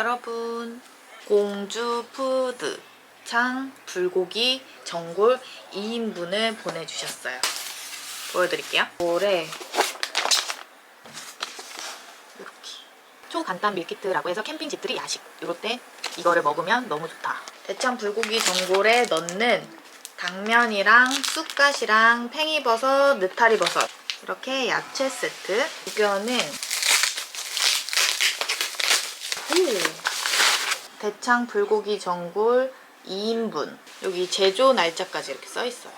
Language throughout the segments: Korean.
여러분 공주 푸드 창 불고기 전골 2인분을 보내주셨어요. 보여드릴게요. 볼에 이렇게 초간단 밀키트라고 해서 캠핑집들이 야식 이럴 때 이거를 먹으면 너무 좋다. 대창 불고기 전골에 넣는 당면이랑 쑥갓이랑 팽이버섯, 느타리버섯 이렇게 야채 세트 이거는 오. 대창 불고기 전골 2인분 여기 제조 날짜까지 이렇게 써 있어요.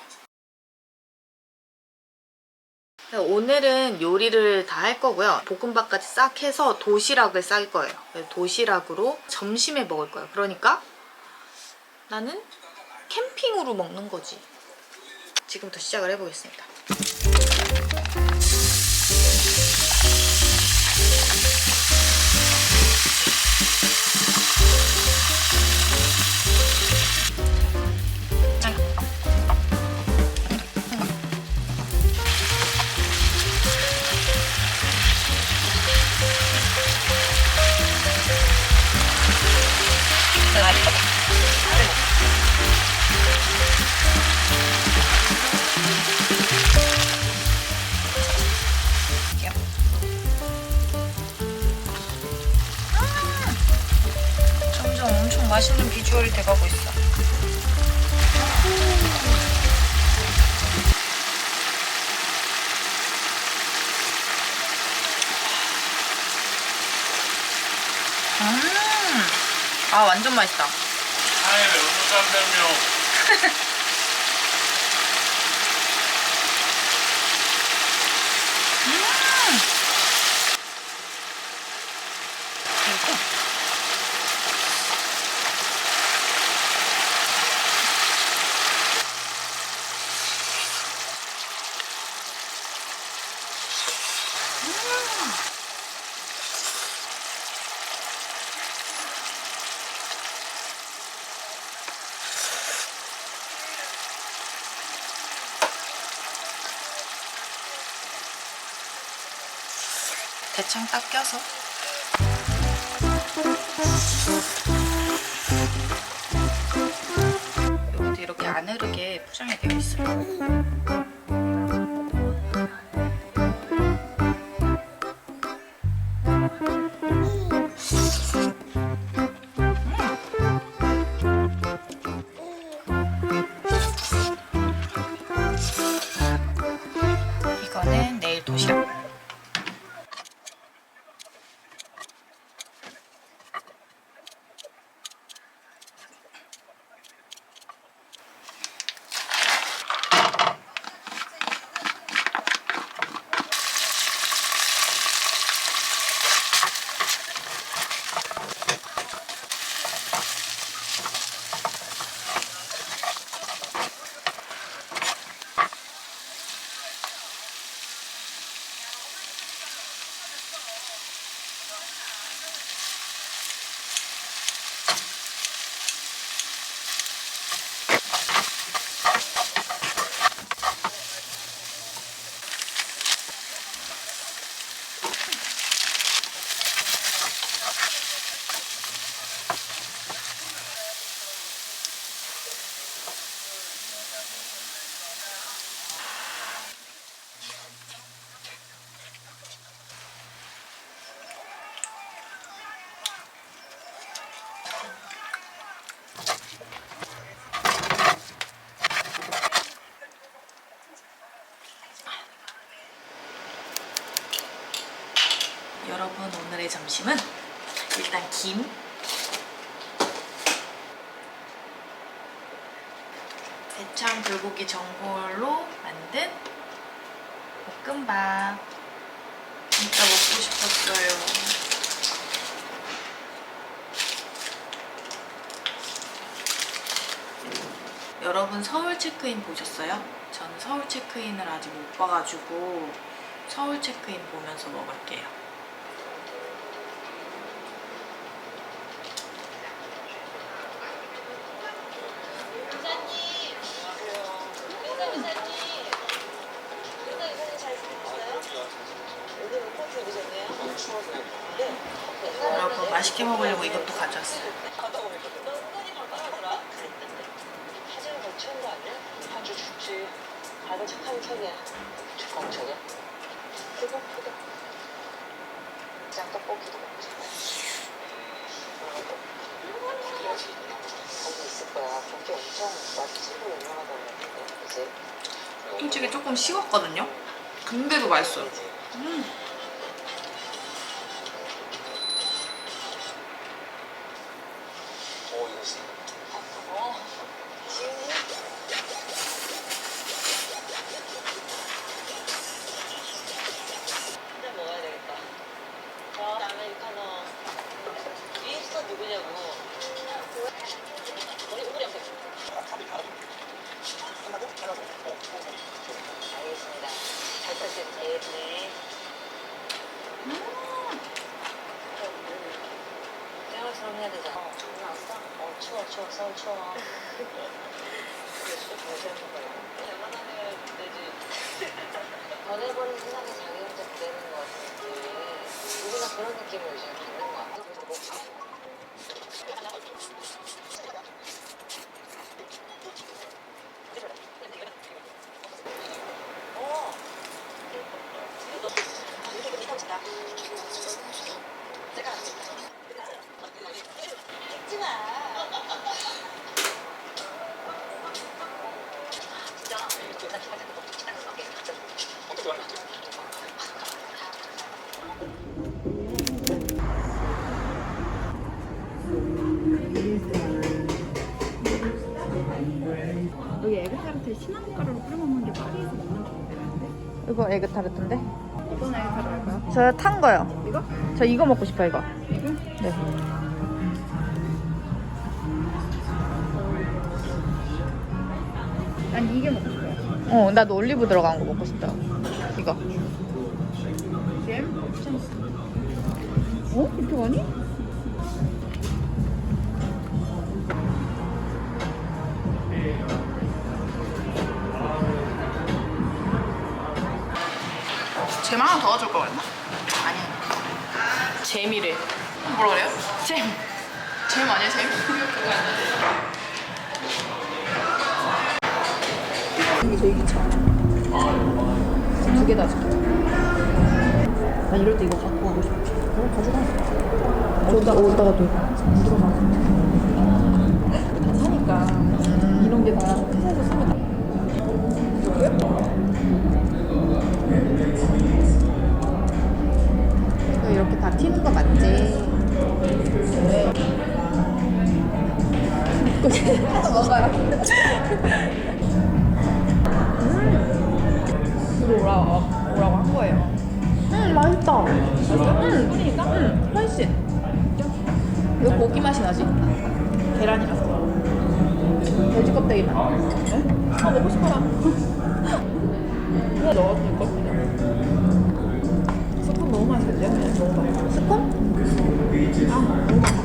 오늘은 요리를 다 할 거고요. 볶음밥까지 싹 해서 도시락을 쌀 거예요. 도시락으로 점심에 먹을 거예요. 그러니까 나는 캠핑으로 먹는 거지. 지금부터 시작을 해보겠습니다. 아 완전 맛있다. 하에 연수 300명 그리고 대창 딱 껴서 이렇게 안 흐르게 포장이 되어 있어요. 점심은 일단 김 대창 불고기 전골로 만든 볶음밥 진짜 먹고 싶었어요 여러분 서울 체크인 보셨어요? 저는 서울 체크인을 아직 못 봐가지고 서울 체크인 보면서 먹을게요. 여러분 맛있게 먹으려고 이것도 가져왔어요. 착한 척이야. 척이야. 배고프다. 떡볶이도 먹고 싶어. 거기 있을 거야. 거기 엄청 맛집으로 유명하다고 그랬는데, 그치? 솔직히 조금 식었거든요. 근데도 맛있어요. 어 때. 짱아처럼 해야 되잖아. 어, 장난 왔어? 어, 추워, 추워, 서울 추워. 그게 술 정신없는 거야. 웬만하면 되지. 변해버린 세상에 자기 혼자 기대는 거 같은데, 누구나 그런 느낌을 요즘 받는 거 같아. 에그 타르트인데? 어떤 에그 타르트 할까요? 저 탄 거요. 이거? 저 이거 먹고 싶어요, 이거. 이거? 네. 난 이게 먹고 싶어요. 어, 나도 올리브 들어간 거 먹고 싶다. 이거. 잼? 어? 이렇게 많이? 잼 하나 더 가져올 걸 그랬나? 아니. 잼이래. 뭐라 그래요? 잼. 잼 아니야, 잼? 이게 제일 귀찮아. 두개 다 줄게. 나 이럴 때 이거 갖고 가고 싶어. 그럼 가져가. 어디다가, 어디다가 둬. 안 들어가. 다 사니까. 이런 게 다 회사에서 쓰면 튀는 거 맞지? 네. 먹어요. 이거 오라고, 오라고 한 거예요. 음, 맛있다. 응, 뿌리니까? 음, 훨씬. 이거 고기 맛이 나지? 계란이라서. 돼지 껍데기 맛. 네? 아, 먹고 싶어라. 스콘 너무 맛있는데요? 스콘? 아, 너무 맛있어.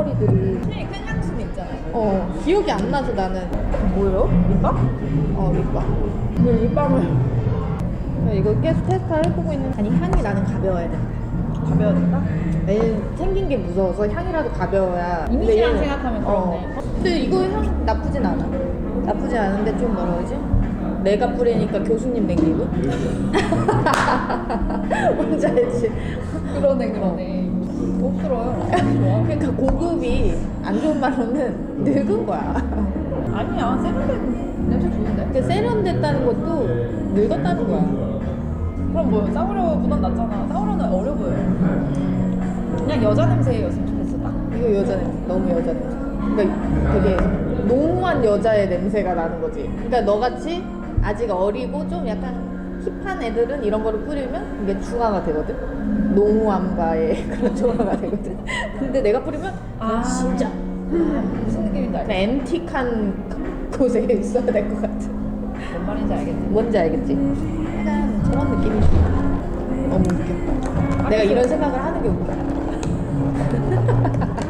여기 잔머리들이 그냥 큰 향수도 있잖아요. 어, 기억이 안 나서 나는. 뭐예요? 립밤? 어, 립밤. 왜 립밤을 이거 계속 테스트 해보고 있는. 아니, 향이 나는 가벼워야 된다. 가벼워야 된다? 얘는 생긴 게 무서워서 향이라도 가벼워야. 이미지랑 근데 얘는- 생각하면 어. 그렇네. 근데 이거 향 나쁘진 않아. 나쁘지 않은데 좀 뭐라 그러지? 내가 뿌리니까 교수님 된 기분? 뭔지 알지? 그러네 그러네. 고급스러워요. 좋아. 그러니까 고급이 안 좋은 말로는 늙은 거야. 아니야 세련된 냄새 좋은데? 그 세련됐다는 것도 늙었다는 거야. 그럼 뭐 싸우려보단 낫잖아. 싸우려는 어려 보여. 그냥 여자 냄새였으면 좋겠어. 딱. 이거 여자 냄새 너무 여자 냄새 그러니까 되게 농후한 여자의 냄새가 나는 거지 그러니까 너같이 아직 어리고 좀 약간 힙한 애들은 이런 거를 뿌리면 이게 중화가 되거든 농후함과의 그런 중화가 되거든 근데 내가 뿌리면 아. 진짜 무슨 느낌인지 알겠어. 앤틱한 곳에 있어야 될 것 같아 뭔 말인지 알겠지. 뭔지 알겠지? 약간 저런 느낌이 너무 웃겨 내가 이런 생각을 하는 게 웃겨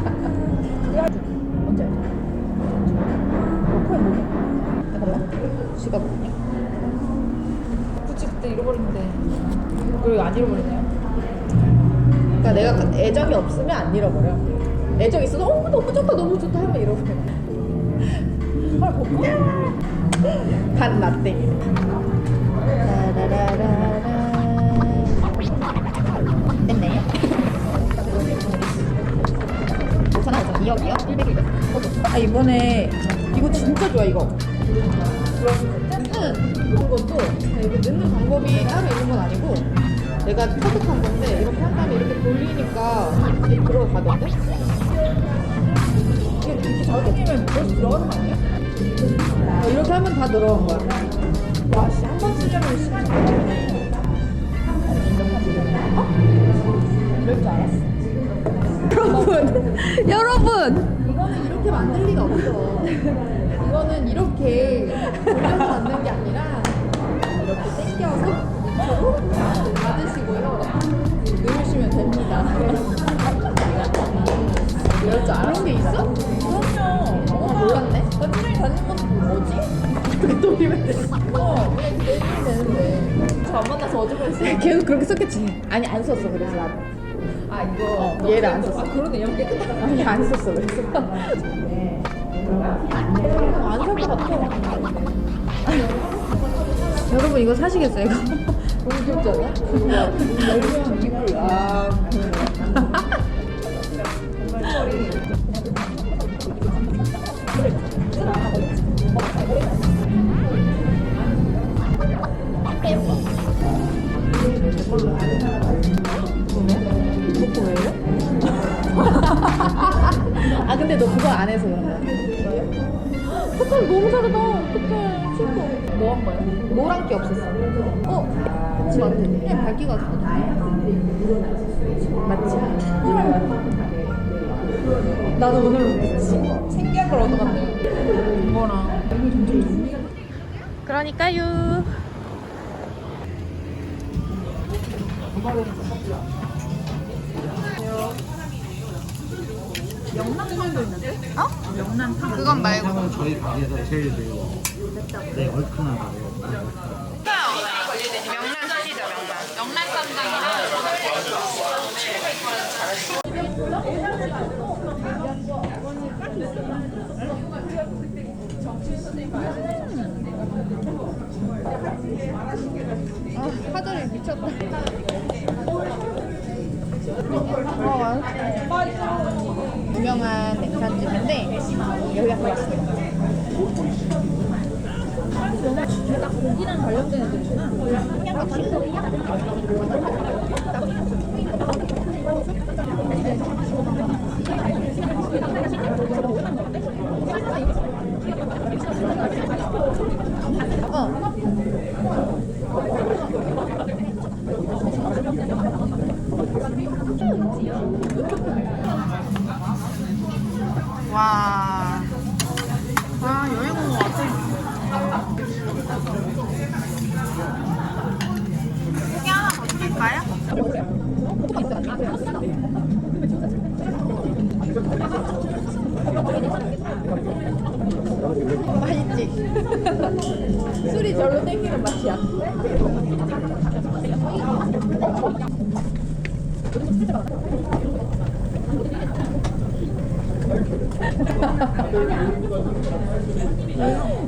뭐냐? 굳이 그때 잃어버렸는데. 그리고 안 잃어버리네요. 그러니까 내가 그 애정이 없으면 안 잃어버려. 애정 있어서 어 너무 좋다 너무 좋다 하면 잃어버려. 헐, 볼까? 반 라떼. 됐네. 괜찮아, 괜찮아. 2억이요? 100이요? 아 이번에 이거 진짜 좋아 이거. 응. 이것도 이게 넣는 방법이 따로 있는 건 아니고 내가 터득한 건데 이렇게 한 다음에 이렇게 돌리니까 이게 들어가던데? 이게 이렇게 자극이면 벌써 들어가는 거 아니야? 어, 이렇게 하면 다 들어간 거야. 와, 씨, 한 번 쓰려면 시간이 걸리네. 그럴 줄 알았어. 여러분, 여러분. 이거는 이렇게 만들 리가 없어. 이거는 이렇게 돌려서 만든 게 아니라 이렇게 당겨서 밑으로 받으시고요. 누르시면 됩니다. 이럴 줄 알았는 게 있어? 그럼요. 어, 몰랐네. 나 분명히 다니는 것도 뭐지? 이렇게 돌리면 돼. 어, 그냥 내주면 되는데. 저 안 만나서 어제까지 했어. 계속 그렇게 썼겠지. 아니 안 썼어 그래서 나는. 아, 이거. 어, 너 얘를 안 그래도- 썼어. 아, 그러네. 영 깨끗하다. 아니 안 썼어 그래서. 안살것 같아. 여러분 이거 사시겠어요 이거? 너무 귀엽지 않아? 열면. 아, 그러니까요. 영란탕도 있는데? 어? 영란탕. 그건 말고. 은 저희 가게에서 제일 매워. 네, 얼큰하다고. 명란 사시죠, 명란. 명란 쌈장이랑 아, 파절이 미쳤다. 유명한 냉산집인데 여기가 더 맛있어. 고기랑 관련된 애들이구나. 어. 와. 와, 여행 온 것 같아. 고기 하나 더 드릴까요? 맛있지? 술이 절로 땡기는 맛이야.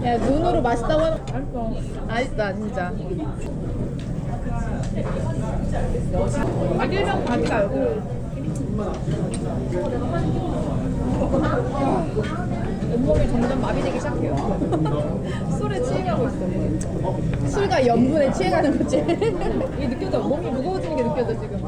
야 눈으로 맛있다고 하는 맛있다 진짜 아길병 가기가 여기. 온몸이 점점 마비되기 시작해요. 술에 취해가고 있어. 술과 염분에 취해가는 거지. 이게 느껴져. 몸이 무거워지는 게 느껴져 지금.